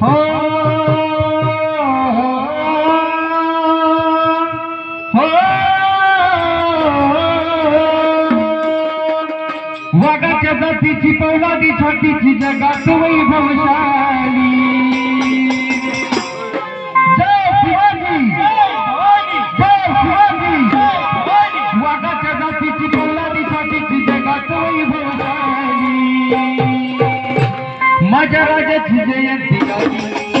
हो हो वाघाच्या जातीची पौलादी छातीची जगात वैभवशाली माझ्या राजाची जयंती